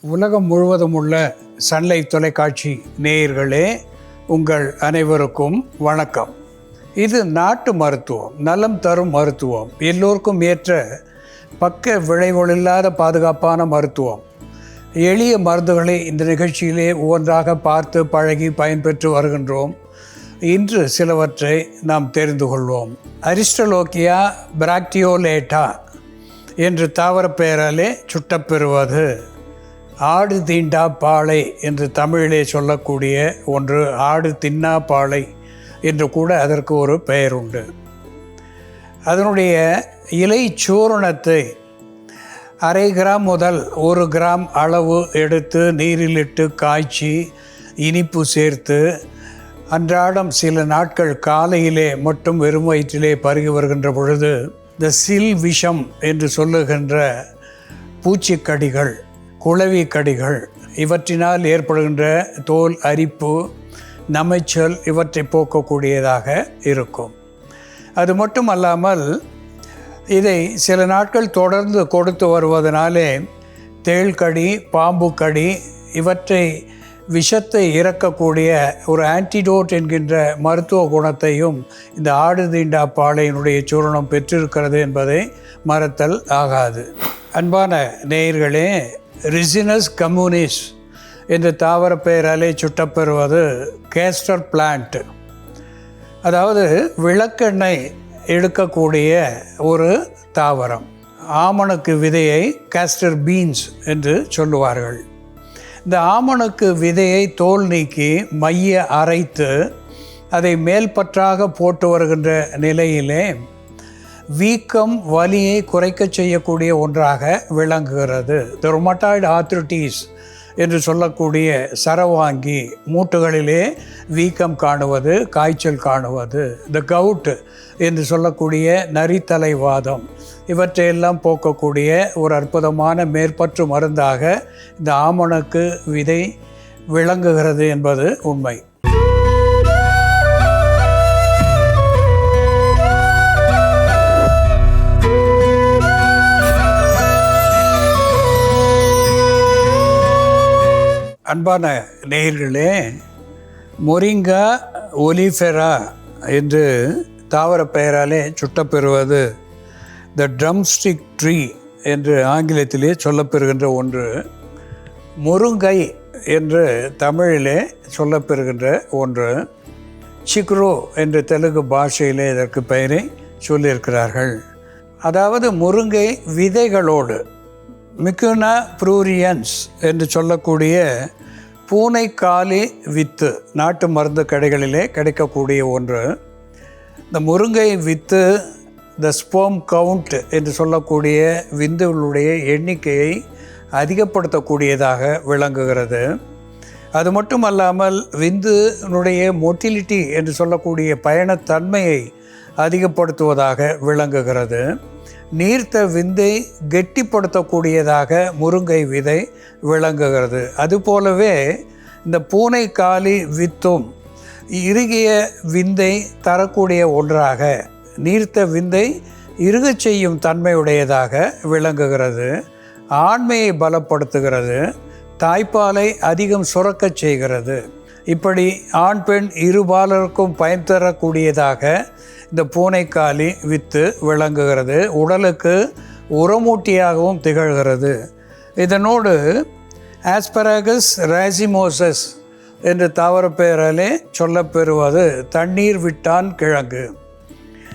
உலகம் முழுவதும் உள்ள சன்லைட் தொலைக்காட்சி நேயர்களே உங்கள் அனைவருக்கும் வணக்கம். இது நாட்டு மருத்துவம் நலம் தரும் மருத்துவம் எல்லோருக்கும் ஏற்ற பக்க விளைவுகளில்லாத பாதுகாப்பான மருத்துவம். எளிய மருந்துகளை இந்த நிகழ்ச்சியிலே ஒவ்வொன்றாக பார்த்து பழகி பயன்பெற்று வருகின்றோம். இன்று சிலவற்றை நாம் தெரிந்து கொள்வோம். அரிஸ்டலோக்கியா பிராக்டியோலேட்டா என்று தாவர பெயராலே சுட்டப்பெறுவது. ஆடு தீண்டா பாலை என்று தமிழிலே சொல்லக்கூடிய ஒன்று ஆடு தின்னா பாலை என்று கூட அதற்கு ஒரு பெயர் உண்டு. அதனுடைய இலை சூரணத்தை அரை கிராம் முதல் ஒரு கிராம் அளவு எடுத்து நீரிலிட்டு காய்ச்சி இனிப்பு சேர்த்து அன்றாடம் சில நாட்கள் காலையிலே மட்டும் வெறும் வயிற்றிலே பருகி வருகின்ற பொழுது இந்த சில் விஷம் என்று சொல்லுகின்ற பூச்சிக்கடிகள் குளவி கடிகள் இவற்றினால் ஏற்படுகின்ற தோல் அரிப்பு நமைச்சல் இவற்றை போக்கக்கூடியதாக இருக்கும். அது மட்டும் அல்லாமல் இதை சில நாட்கள் தொடர்ந்து கொடுத்து வருவதனாலே தேள்கடி பாம்பு கடி இவற்றை விஷத்தை இறக்கக்கூடிய ஒரு ஆன்டிடோட் என்கின்ற மருத்துவ குணத்தையும் இந்த ஆடு தீண்டா பாலையினுடைய சூரணம் பெற்றிருக்கிறது என்பதை மறத்தல் ஆகாது. அன்பான நேயர்களே ரிசினஸ் கம்யூனிஸ் என்ற தாவர பெயராலே சுட்டப்பெறுவது கேஸ்டர் பிளான்ட் அதாவது விளக்கெண்ணெய் எடுக்கக்கூடிய ஒரு தாவரம். ஆமணக்கு விதையை கேஸ்டர் பீன்ஸ் என்று சொல்லுவார்கள். இந்த ஆமணக்கு விதையை தோல் நீக்கி மைய அரைத்து அதை மேல்பற்றாக போட்டு வருகின்ற நிலையிலே வீக்கம் வலியை குறைக்க செய்யக்கூடிய ஒன்றாக விளங்குகிறது. த ரொமட்டாய்டு ஆர்த்ரிட்டிஸ் என்று சொல்லக்கூடிய சரவாங்கி மூட்டுகளிலே வீக்கம் காணுவது காய்ச்சல் காணுவது. த கவுட் என்று சொல்லக்கூடிய நரித்தலைவாதம். இவற்றையெல்லாம் போக்கக்கூடிய ஒரு அற்புதமான மேற்பற்று மருந்தாக இந்த ஆமணக்கு விதை விளங்குகிறது என்பது உண்மை. அன்பான நேயர்களே மொரிங்கா ஒலிஃபெரா என்று தாவர பெயராலே சுட்டப்பெறுவது த ட்ரம்ஸ்டிக் ட்ரீ என்று ஆங்கிலத்திலே சொல்லப்பெறுகின்ற ஒன்று முருங்கை என்று தமிழிலே சொல்லப்பெறுகின்ற ஒன்று சிக்ரோ என்று தெலுங்கு பாஷையிலே இதற்கு பெயரை சொல்லியிருக்கிறார்கள். அதாவது முருங்கை விதைகளோடு மிக்குனா ப்ரூரியன்ஸ் என்று சொல்லக்கூடிய பூனைக்காலி வித்து நாட்டு மருந்து கடைகளிலே கிடைக்கக்கூடிய ஒன்று. இந்த முருங்கை வித்து த ஸ்போம் கவுண்ட் என்று சொல்லக்கூடிய விந்துகளுடைய எண்ணிக்கையை அதிகப்படுத்தக்கூடியதாக விளங்குகிறது. அது மட்டும் அல்லாமல் விந்துனுடைய மொட்டிலிட்டி என்று சொல்லக்கூடிய பயணத்தன்மையை அதிகப்படுத்துவதாக விளங்குகிறது. நீர்த்த விந்தை கெட்டிப்படுத்தக்கூடியதாக முருங்கை விதை விளங்குகிறது. அதுபோலவே இந்த பூனைக்காலி வித்தும் இறுகிய விந்தை தரக்கூடிய ஒன்றாக நீர்த்த விந்தை இறுகச் செய்யும் தன்மையுடையதாக விளங்குகிறது. ஆண்மையை பலப்படுத்துகிறது. தாய்ப்பாலை அதிகம் சுரக்கச் செய்கிறது. இப்படி ஆண் பெண் இருபாலருக்கும் பயன் தரக்கூடியதாக இந்த பூனைக்காலி வித்து விளங்குகிறது. உடலுக்கு உரமூட்டியாகவும் திகழ்கிறது. இதனோடு ஆஸ்பரகஸ் ராசிமோசஸ் என்று தாவர பெயராலே சொல்லப்பெறுவது தண்ணீர் விட்டான் கிழங்கு.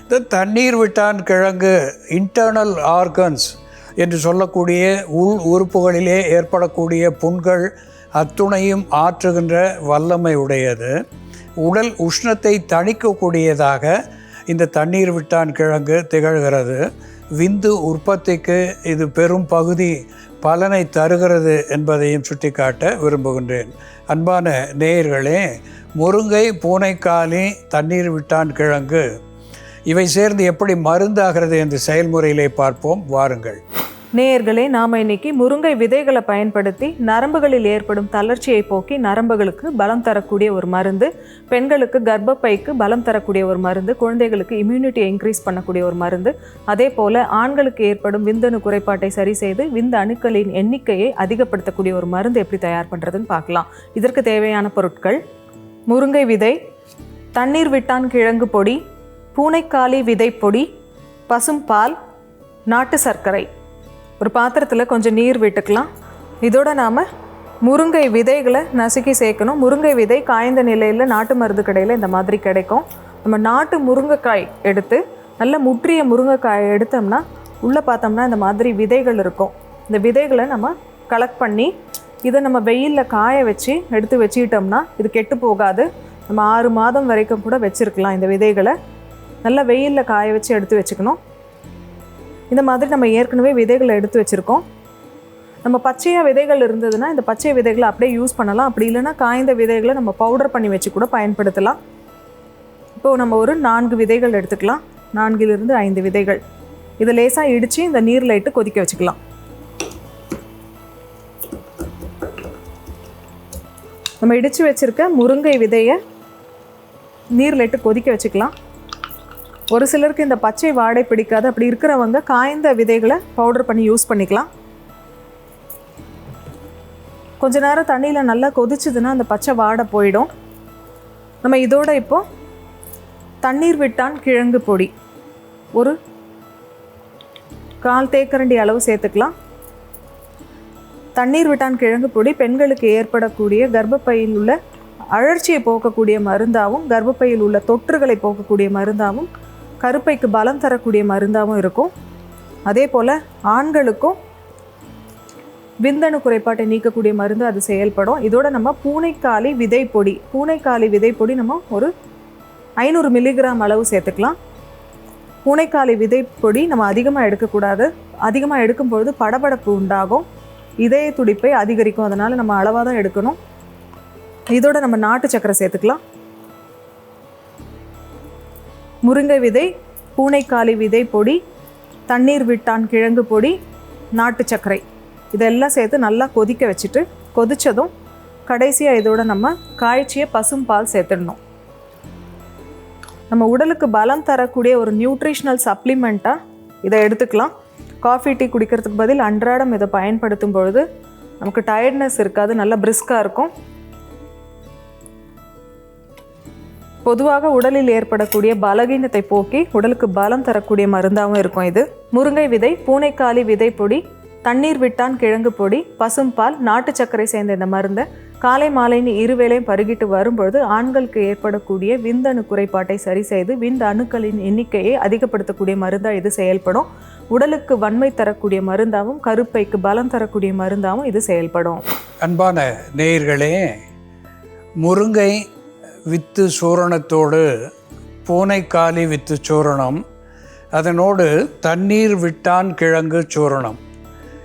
இந்த தண்ணீர் விட்டான் கிழங்கு இன்டர்னல் ஆர்கன்ஸ் என்று சொல்லக்கூடிய உள் உறுப்புகளிலே ஏற்படக்கூடிய புண்கள் அத்துணையும் ஆற்றுகின்ற வல்லமை உடையது. உடல் உஷ்ணத்தை தணிக்கக்கூடியதாக இந்த தண்ணீர் விட்டான் கிழங்கு திகழ்கிறது. விந்து உற்பத்திக்கு இது பெரும் பகுதி பலனை தருகிறது என்பதையும் சுட்டிக்காட்ட விரும்புகின்றேன். அன்பான நேயர்களே முருங்கை பூனைக்காலி தண்ணீர் விட்டான் கிழங்கு. இவை சேர்ந்து எப்படி மருந்தாகிறது என்று செயல்முறையிலே பார்ப்போம். வாருங்கள். நேயர்களே நாம் இன்னைக்கு முருங்கை விதைகளை பயன்படுத்தி நரம்புகளில் ஏற்படும் தளர்ச்சியை போக்கி நரம்புகளுக்கு பலம் தரக்கூடிய ஒரு மருந்து பெண்களுக்கு கர்ப்பப்பைக்கு பலம் தரக்கூடிய ஒரு மருந்து குழந்தைகளுக்கு இம்யூனிட்டியை இன்க்ரீஸ் பண்ணக்கூடிய ஒரு மருந்து. அதே போல் ஆண்களுக்கு ஏற்படும் விந்தணு குறைபாட்டை சரி செய்து விந்த அணுக்களின் எண்ணிக்கையை அதிகப்படுத்தக்கூடிய ஒரு மருந்து எப்படி தயார் பண்ணுறதுன்னு பார்க்கலாம். இதற்கு தேவையான பொருட்கள் முருங்கை விதை தண்ணீர் விட்டான் கிழங்கு பொடி பூனைக்காளி விதை பொடி பசும்பால் நாட்டு சர்க்கரை. ஒரு பாத்திரத்தில் கொஞ்சம் நீர் விட்டுக்கலாம். இதோட நாம் முருங்கை விதைகளை நசுக்கி சேர்க்கணும். முருங்கை விதை காய்ந்த நிலையில் நாட்டு மருந்து கடையில் இந்த மாதிரி கிடைக்கும். நம்ம நாட்டு முருங்கைக்காய் எடுத்து நல்ல முற்றிய முருங்கைக்காயை எடுத்தோம்னா உள்ளே பார்த்தோம்னா இந்த மாதிரி விதைகள் இருக்கும். இந்த விதைகளை நம்ம கலெக்ட் பண்ணி இதை நம்ம வெயிலில் காய வச்சு எடுத்து வச்சுக்கிட்டோம்னா இது கெட்டு போகாது. நம்ம ஆறு மாதம் வரைக்கும் கூட வச்சுருக்கலாம் இந்த விதைகளை. நல்லா வெயிலில் காய வச்சு எடுத்து வச்சுக்கணும். இந்த மாதிரி நம்ம ஏற்கனவே விதைகளை எடுத்து வச்சுருக்கோம். நம்ம பச்சையாக விதைகள் இருந்ததுன்னா இந்த பச்சை விதைகளை அப்படியே யூஸ் பண்ணலாம். அப்படி இல்லைன்னா காய்ந்த விதைகளை நம்ம பவுடர் பண்ணி வச்சு கூட பயன்படுத்தலாம். இப்போது நம்ம ஒரு நான்கு விதைகள் எடுத்துக்கலாம். நான்கிலிருந்து ஐந்து விதைகள். இதை லேசாக இடித்து இந்த நீரில் இட்டு கொதிக்க வச்சுக்கலாம். நம்ம இடித்து வச்சுருக்க முருங்கை விதையை நீரில் இட்டு கொதிக்க வச்சுக்கலாம். ஒரு சிலருக்கு இந்த பச்சை வாடை பிடிக்காது. அப்படி இருக்கிறவங்க காய்ந்த விதைகளை பவுடர் பண்ணி யூஸ் பண்ணிக்கலாம். கொஞ்ச நேரம் தண்ணியில் நல்லா கொதிச்சுதுன்னா அந்த பச்சை வாடை போயிடும். நம்ம இதோட இப்போ தண்ணீர் விட்டான் கிழங்கு பொடி. ஒரு கால் தேக்கரண்டி அளவு சேர்த்துக்கலாம். தண்ணீர் விட்டான் கிழங்கு பொடி பெண்களுக்கு ஏற்படக்கூடிய கர்ப்பப்பையில் உள்ள அழற்சியை போக்கக்கூடிய மருந்தாகவும் கர்ப்பப்பையில் உள்ள தொற்றுகளை போக்கக்கூடிய மருந்தாகவும் கருப்பைக்கு பலம் தரக்கூடிய மருந்தாகவும் இருக்கும். அதே போல் ஆண்களுக்கும் விந்தணு குறைபாட்டை நீக்கக்கூடிய மருந்து அது செயல்படும். இதோட நம்ம பூனைக்காளி விதைப்பொடி பொடி பூனைக்காளி விதைப்பொடி நம்ம ஒரு ஐநூறு மில்லிகிராம் அளவு சேர்த்துக்கலாம். பூனைக்காளி விதைப்பொடி நம்ம அதிகமாக எடுக்கக்கூடாது. அதிகமாக எடுக்கும் பொழுது படபடப்பு உண்டாகும். இதய துடிப்பை அதிகரிக்கும். அதனால் நம்ம அளவாக தான் எடுக்கணும். இதோட நம்ம நாட்டு சக்கரை சேர்த்துக்கலாம். முருங்கை விதை பூனைக்காளி விதை பொடி தண்ணீர் விட்டான் கிழங்கு பொடி நாட்டு சர்க்கரை. இதெல்லாம் சேர்த்து நல்லா கொதிக்க வச்சுட்டு கொதித்ததும் கடைசியாக இதோட நம்ம காய்ச்சிய பசும் பால் சேர்த்துடணும். நம்ம உடலுக்கு பலம் தரக்கூடிய ஒரு நியூட்ரிஷ்னல் சப்ளிமெண்ட்டாக இதை எடுத்துக்கலாம். காஃபி டீ குடிக்கிறதுக்கு பதில் அன்றாடம் இதை பயன்படுத்தும் பொழுது நமக்கு டயர்ட்னஸ் இருக்காது நல்லா பிரிஸ்காக இருக்கும். பொதுவாக உடலில் ஏற்படக்கூடிய பலகீனத்தை போக்கி உடலுக்கு பலம் தரக்கூடிய மருந்தாகவும் இருக்கும் இது. முருங்கை விதை பூனைக்காளி விதை பொடி தண்ணீர் விட்டான் கிழங்கு பொடி பசும்பால் நாட்டு சர்க்கரை சேர்ந்த இந்த மருந்தை காலை மாலைன்னு இருவேளையும் பருகிட்டு வரும்பொழுது ஆண்களுக்கு ஏற்படக்கூடிய விந்தணு குறைபாட்டை சரி செய்து விந்த அணுக்களின் எண்ணிக்கையை அதிகப்படுத்தக்கூடிய மருந்தாக இது செயல்படும். உடலுக்கு வன்மை தரக்கூடிய மருந்தாகவும் கருப்பைக்கு பலம் தரக்கூடிய மருந்தாகவும் இது செயல்படும். அன்பான நேயர்களே முருங்கை வித்து சூரணத்தோடு பூனைக்காலி வித்து சூரணம் அதனோடு தண்ணீர் விட்டான் கிழங்கு சூரணம்.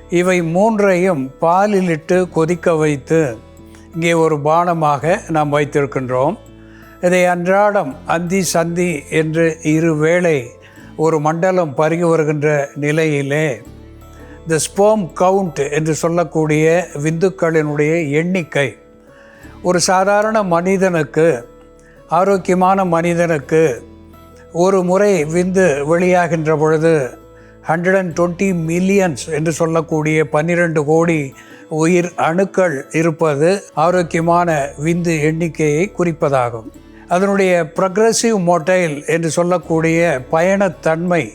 இவை மூன்றையும் பாலிலிட்டு கொதிக்க வைத்து இங்கே ஒரு பானமாக நாம் வைத்திருக்கின்றோம். இதை அன்றாடம் அந்தி சந்தி என்று இரு வேளை ஒரு மண்டலம் பருகி வருகின்ற நிலையிலே த ஸ்போம் கவுண்ட் என்று சொல்லக்கூடிய விந்துக்களினுடைய எண்ணிக்கை. ஒரு சாதாரண மனிதனுக்கு ஆரோக்கியமான மனிதனுக்கு ஒரு முறை விந்து வெளியாகின்ற பொழுது ஹண்ட்ரட் அண்ட் டுவெண்ட்டி மில்லியன்ஸ் என்று சொல்லக்கூடிய பன்னிரெண்டு கோடி உயிர் அணுக்கள் இருப்பது ஆரோக்கியமான விந்து எண்ணிக்கையை குறிப்பதாகும். அதனுடைய ப்ரக்ரெசிவ் மொட்டைல் என்று சொல்லக்கூடிய பயணத்தன்மை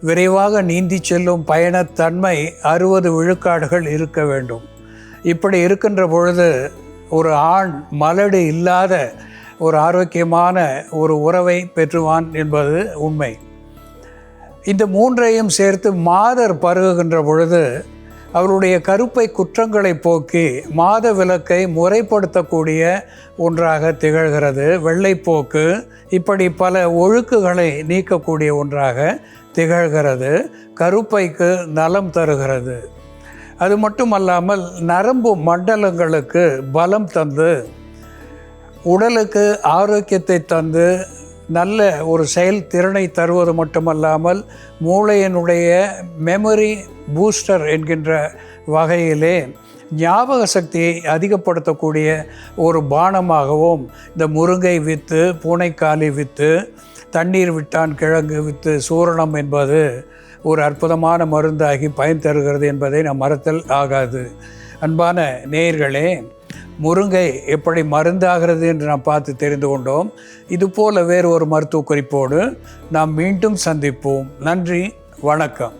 விரைவாக நீந்தி செல்லும் பயணத்தன்மை அறுபது விழுக்காடுகள் இருக்க வேண்டும். இப்படி இருக்கின்ற பொழுது ஒரு ஆண் மலடு இல்லாத ஒரு ஆரோக்கியமான ஒரு உறவை பெற்றுவான் என்பது உண்மை. இந்த மூன்றையும் சேர்த்து மாதர் பருகுகின்ற பொழுது அவருடைய கருப்பை குற்றங்களை போக்கி மாத விலக்கை முறைப்படுத்தக்கூடிய ஒன்றாக திகழ்கிறது. வெள்ளைப்போக்கு இப்படி பல ஒழுக்குகளை நீக்கக்கூடிய ஒன்றாக திகழ்கிறது. கருப்பைக்கு நலம் தருகிறது. அது மட்டுமல்லாமல் நரம்பு மண்டலங்களுக்கு பலம் தந்து உடலுக்கு ஆரோக்கியத்தை தந்து நல்ல ஒரு செயல் திறனை தருவது மட்டுமல்லாமல் மூளையினுடைய மெமரி பூஸ்டர் என்கின்ற வகையிலே ஞாபக சக்தியை அதிகப்படுத்தக்கூடிய ஒரு பானமாகவும் இந்த முருங்கை விற்று பூனைக்காலி விற்று தண்ணீர் விட்டான் கிழங்கு விற்று சூரணம் என்பது ஒரு அற்புதமான மருந்தாகி பயன் தருகிறது என்பதை நாம் மறத்தல் ஆகாது. அன்பான நேயர்களே முருங்கை எப்படி மருந்தாகிறது என்று நாம் பார்த்து தெரிந்து கொண்டோம். இதுபோல வேறு ஒரு மருத்துவ குறிப்போடு நாம் மீண்டும் சந்திப்போம். நன்றி வணக்கம்.